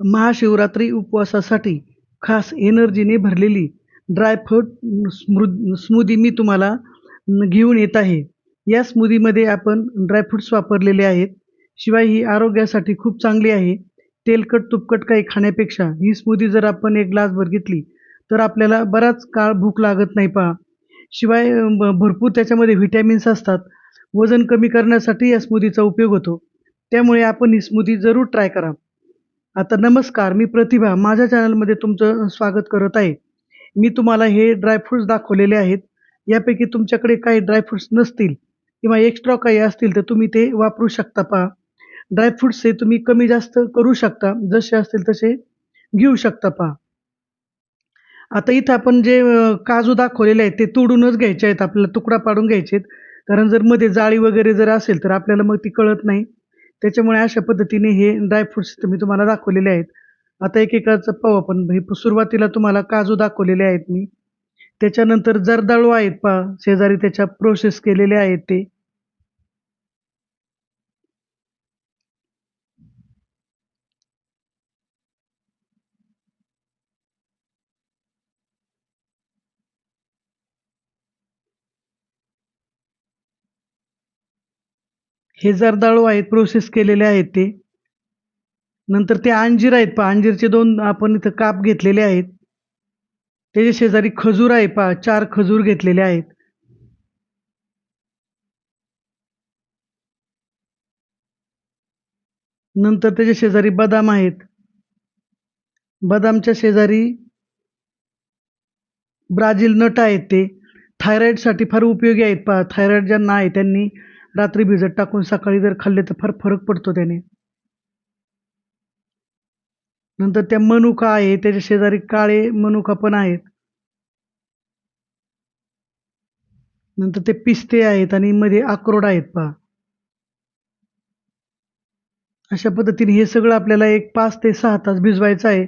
महाशिवरात्री उपवासासाठी खास एनर्जीने भरलेली dry fruit स्मृ smoothie मी तुम्हाला घेऊन येत आहे. या स्मूदीमध्ये आपण ड्रायफ्रूट्स वापरलेले आहेत. शिवाय ही आरोग्यासाठी खूप चांगली आहे. तेलकट तुपकट काही खाण्यापेक्षा ही स्मूदी जर आपण एक ग्लासभर घेतली तर आपल्याला बराच काळ भूक लागत नाही पहा. शिवाय भरपूर त्याच्यामध्ये व्हिटॅमिन्स असतात. वजन कमी करण्यासाठी या स्मूदीचा उपयोग होतो. त्यामुळे आपण ही स्मूदी जरूर ट्राय करा. आता नमस्कार मी प्रतिभा. माझ्या चॅनलमध्ये तुमचं स्वागत करत आहे. मी तुम्हाला हे ड्रायफ्रुट्स दाखवलेले आहेत. यापैकी तुमच्याकडे काही ड्रायफ्रुट्स नसतील किंवा एक्स्ट्रा काही असतील तर तुम्ही ते वापरू शकता पहा. ड्रायफ्रुट्स हे तुम्ही कमी जास्त करू शकता. जसे असतील तसे घेऊ शकता पहा. आता इथं आपण जे काजू दाखवलेले आहेत ते तोडूनच घ्यायचे आहेत. आपल्याला तुकडा पाडून घ्यायचे आहेत कारण जर मध्ये जाळी वगैरे जर असेल तर आपल्याला मग ती कळत नाही. त्याच्यामुळे अशा पद्धतीने हे ड्रायफ्रुट्स मी तुम्हाला दाखवलेले आहेत. आता एकेकाचं पाहू आपण हे सुरुवातीला तुम्हाला काजू दाखवलेले आहेत मी. त्याच्यानंतर जर्दाळू आहेत पहा शेजारी त्याच्या प्रोसेस केलेले आहेत ते. हे जर्दाळू आहेत प्रोसेस केलेले आहेत ते नंतर ते अंजीर आहेत पहा अंजीरचे दोन आपण इथं काप घेतलेले आहेत. त्याच्या शेजारी खजूर आहे पहा चार खजूर घेतलेले आहेत. नंतर त्याच्या शेजारी बदाम आहेत. बदामच्या शेजारी ब्राझील नट आहेत ते. थायरॉईडसाठी फार उपयोगी आहेत पहा थायरॉईड ज्यांना आहे त्यांनी रात्री भिजत टाकून सकाळी जर खाल्ले तर फार फरक पडतो त्याने. नंतर त्या मनुका आहे त्याच्या शेजारी काळे मनुका पण आहेत. नंतर ते पिस्ते आहेत आणि मध्ये अक्रोड आहेत पहा. अशा पद्धतीने हे सगळं आपल्याला एक पाच ते सहा तास भिजवायचं आहे.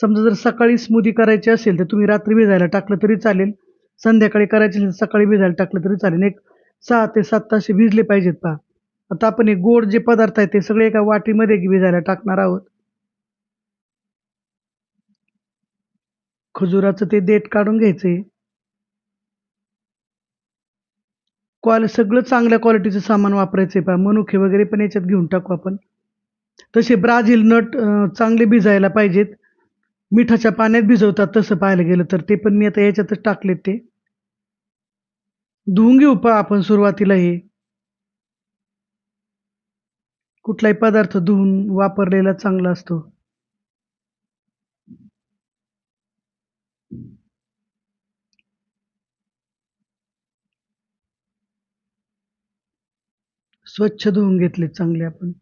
समजा जर सकाळी स्मूदी करायची असेल तर तुम्ही रात्री भिजायला टाकलं तरी चालेल. संध्याकाळी करायची असेल सकाळी भिजायला टाकलं तरी चालेल. एक सहा ते सात तास भिजले पाहिजेत पहा. आता आपण हे गोड जे पदार्थ आहेत ते सगळे एका वाटीमध्ये भिजायला टाकणार आहोत. खजुराचं ते देठ काढून घ्यायचंय. क्वाल सगळं चांगल्या क्वालिटीचं सामान वापरायचंय पहा. मनुके वगैरे पण याच्यात घेऊन टाकू आपण. तसे ब्राझील नट चांगले भिजायला पाहिजेत. मिठाच्या पाण्यात भिजवतात तसं पाहायला गेलं तर. ते पण मी आता याच्यातच टाकलेत ते. धुवून घेऊ पहा आपण सुरुवातीला हे. कुठलाही पदार्थ धुवून वापरलेला चांगला असतो. स्वच्छ धुवून घेतले चांगले आपण.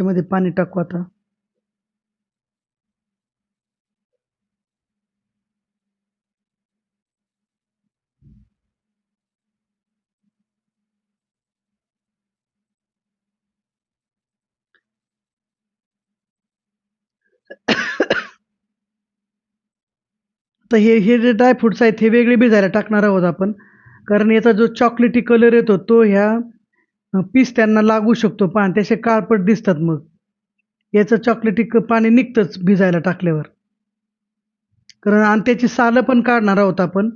त्याच्यामध्ये पाणी टाकू आता. तर हे हे जे ड्रायफ्रुट्स आहेत हे वेगळे भिजायला टाकणार आहोत आपण. कारण याचा जो चॉकलेटी कलर येतो तो ह्या पीस त्यांना लागू शकतो. पान त्याचे काळपट दिसतात मग. याचं चॉकलेटी क- पाणी निघतंच भिजायला टाकल्यावर. कारण आणि त्याची सालं पण काढणार आहोत आपण.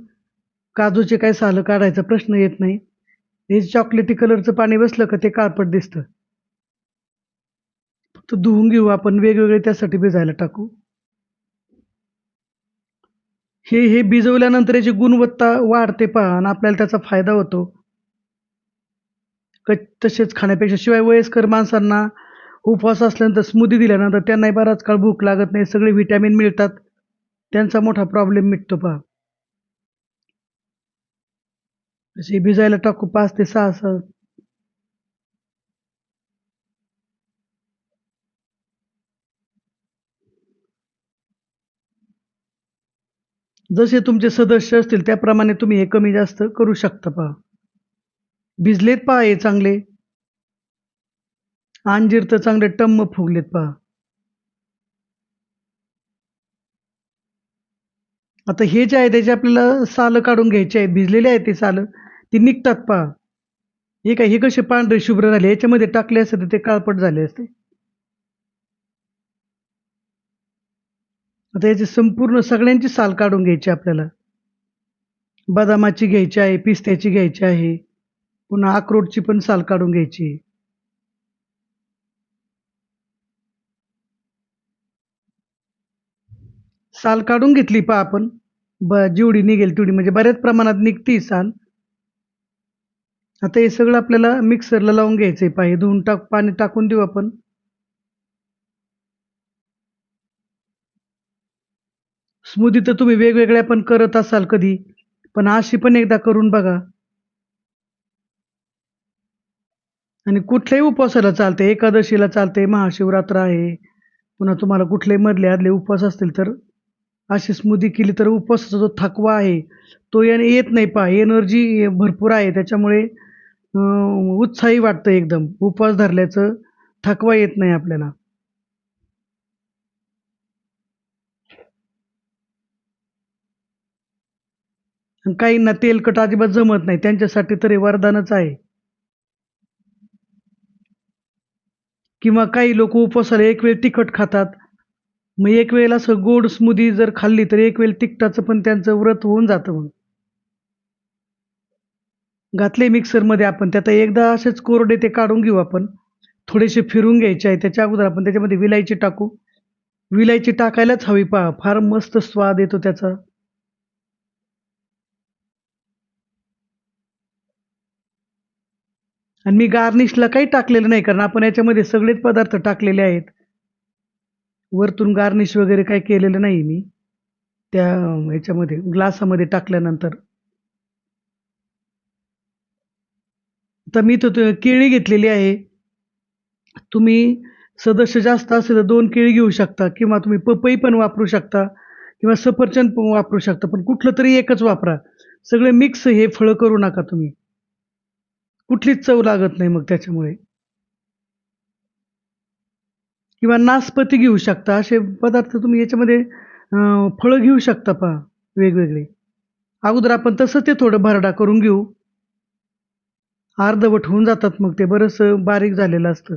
काजूचे काही सालं काढायचा प्रश्न येत नाही. हे चॉकलेटी कलरचं पाणी बसलं का ते काळपट दिसतं. फक्त धुवून घेऊ आपण वेगवेगळे त्यासाठी भिजायला टाकू. हे हे भिजवल्यानंतर याची गुणवत्ता वाढते पहा आणि आपल्याला त्याचा फायदा होतो. क तसेच खाण्यापेक्षा शिवाय वयस्कर माणसांना उपवास असल्यानंतर स्मूदी दिल्यानंतर त्यांनाही बराच काळ भूक लागत नाही. सगळे व्हिटॅमिन मिळतात. त्यांचा मोठा प्रॉब्लेम मिटतो पहा. असे भिजायला टाकू पाच ते सहा सहा जसे तुमचे सदस्य असतील त्याप्रमाणे तुम्ही हे कमी जास्त करू शकता पहा. भिजलेत पहा हे चांगले. अंजीर तर चांगले टम्म फुगलेत पहा. आता हे जे आहे त्याचे आपल्याला सालं काढून घ्यायचे आहेत भिजलेले आहेत ते सालं. ती निघतात पहा. हे काय हे कसे पांढरे शुभ्र झाले. याच्यामध्ये टाकले असते तर ते काळपट झाले असते. आता याची संपूर्ण सगळ्यांची साल काढून घ्यायची आपल्याला. बदामाची घ्यायची आहे पिस्त्याची घ्यायची आहे. पुन्हा अक्रोडची पण साल काढून घ्यायची. साल काढून घेतली पहा आपण. ब जेवढी निघेल तेवढी. म्हणजे बऱ्याच प्रमाणात निघती साल. आता हे सगळं आपल्याला मिक्सरला लावून घ्यायचंय पहा. हे धुवून टाक पाणी टाकून देऊ आपण. स्मूदी तर तुम्ही वेगवेगळ्या पण करत असाल कधी. पण अशी पण एकदा करून बघा. आणि कुठल्याही उपवासाला चालते एकादशीला चालते महाशिवरात्र आहे. पुन्हा तुम्हाला कुठलेही मधले आदले उपवास असतील तर अशी स्मूदी केली तर उपवासाचा जो थकवा आहे तो याने येत नाही पहा. एनर्जी भरपूर आहे त्याच्यामुळे उत्साही वाटतं एकदम. उपवास धरल्याचं थकवा येत नाही आपल्याला. काहींना तेलकट अजिबात जमत नाही त्यांच्यासाठी तरी वरदानच आहे. किंवा काही लोक उपवासाला एक वेळ तिखट खातात. मग एक वेळेला असं गोड स्मूदी जर खाल्ली तर एक वेळ तिखटाचं पण त्यांचं व्रत होऊन जातं मग. घातले मिक्सरमध्ये आपण. त्यात एकदा असेच कोरडे ते काढून घेऊ आपण. थोडेसे फिरून घ्यायचे आहे. त्याच्या अगोदर आपण त्याच्यामध्ये विलायची टाकू. विलायची टाकायलाच हवी पहा. फार मस्त स्वाद येतो त्याचा. आणि मी गार्निशला काही टाकलेलं नाही कारण आपण याच्यामध्ये सगळेच पदार्थ टाकलेले आहेत. वरतून गार्निश वगैरे काही केलेलं नाही मी. त्या ह्याच्यामध्ये ग्लासामध्ये टाकल्यानंतर. तर मी तर केळी घेतलेली आहे. तुम्ही सदस्य जास्त असेल तर दोन केळी घेऊ शकता किंवा तुम्ही पपई पण वापरू शकता किंवा सफरचंद पण वापरू शकता पण कुठलं तरी एकच वापरा. सगळे मिक्स हे फळं करू नका तुम्ही. कुठलीच चव लागत नाही मग त्याच्यामुळे. किंवा नासपती घेऊ शकता असे पदार्थ तुम्ही याच्यामध्ये फळं घेऊ शकता पहा वेगवेगळे. अगोदर आपण तसं ते थोडं भरडा करून घेऊ. अर्धवट होऊन जातात मग ते बरंच बारीक झालेलं असतं.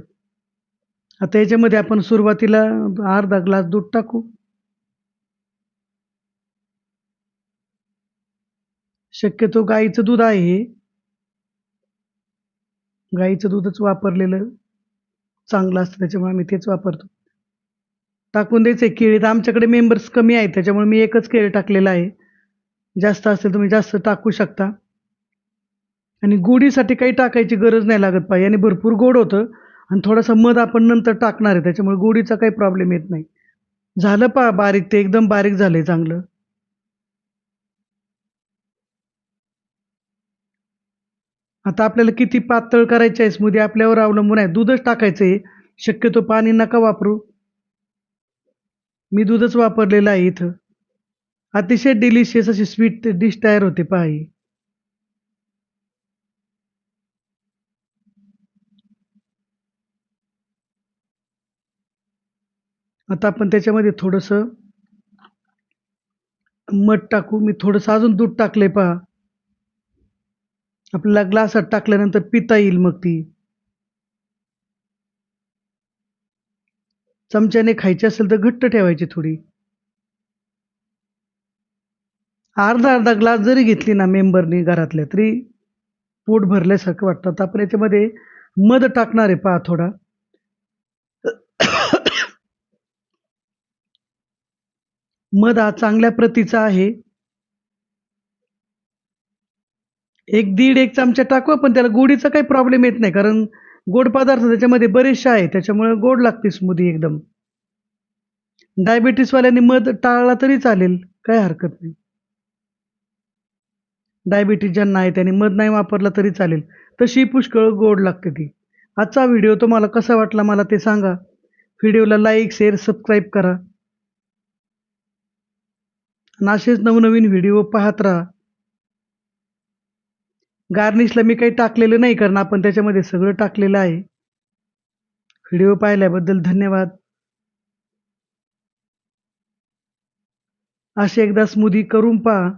आता याच्यामध्ये आपण सुरुवातीला अर्धा ग्लास दूध टाकू. शक्यतो गाईचं दूध आहे गाईचं दूधच वापरलेलं चांगलं असतं त्याच्यामुळे आम्ही तेच वापरतो. टाकून द्यायचं आहे केळी. तर आमच्याकडे मेंबर्स कमी आहेत त्याच्यामुळे मी एकच केळी टाकलेलं आहे. जास्त असेल तुम्ही जास्त टाकू शकता. आणि गोडीसाठी काही टाकायची गरज नाही लागत पाहिजे आणि भरपूर गोड होतं आणि थोडासा मध आपण नंतर टाकणार आहे त्याच्यामुळे गोडीचा काही प्रॉब्लेम येत नाही. झालं पा बारीक ते एकदम बारीक झालं आहे चांगलं. आता आपल्याला किती पातळ करायचे आहे? स्मूदी आपल्यावर अवलंबून आहे. दूधच टाकायचं आहे. शक्यतो पाणी नका वापरू. मी दूधच वापरलेलं आहे इथं. अतिशय डिलिशियस अशी स्वीट डिश तयार होते पहा ही आता आपण त्याच्यामध्ये थोडंसं मध टाकू. मी थोडंसं अजून दूध टाकलंय पहा. आपल्याला ग्लासात टाकल्यानंतर पिता येईल मग ती. चमच्याने खायची असेल तर घट्ट ठेवायची थोडी. अर्धा अर्धा ग्लास जरी घेतली ना मेंबरनी घरातल्या तरी पोट भरल्यासारखं वाटतं. आपण याच्यामध्ये मध टाकणार आहे पहा थोडा. मध हा चांगल्या प्रतीचा आहे. एक दीड एक चमचा टाकू पण त्याला गोडीचा काही प्रॉब्लेम येत नाही कारण गोड पदार्थ त्याच्यामध्ये बरेचसे आहे त्याच्यामुळे गोड लागते स्मूदी एकदम. डायबिटीसवाल्यांनी मध टाळला तरी चालेल काही हरकत नाही. डायबिटीस ज्यांना आहे त्यांनी मध नाही वापरला तरी चालेल. तशी पुष्कळ गोड लागते ती. आजचा व्हिडिओ तुम्हाला कसा वाटला मला ते सांगा. व्हिडिओला लाईक शेअर सबस्क्राईब करा. आणि असेच नवनवीन व्हिडिओ पाहत राहा. गार्निशला मी काही टाकलेलं नाही कारण आपण त्याच्यामध्ये सगळं टाकलेलं आहे. व्हिडिओ पाहिल्याबद्दल धन्यवाद. अशी एकदा स्मूदी करून पहा.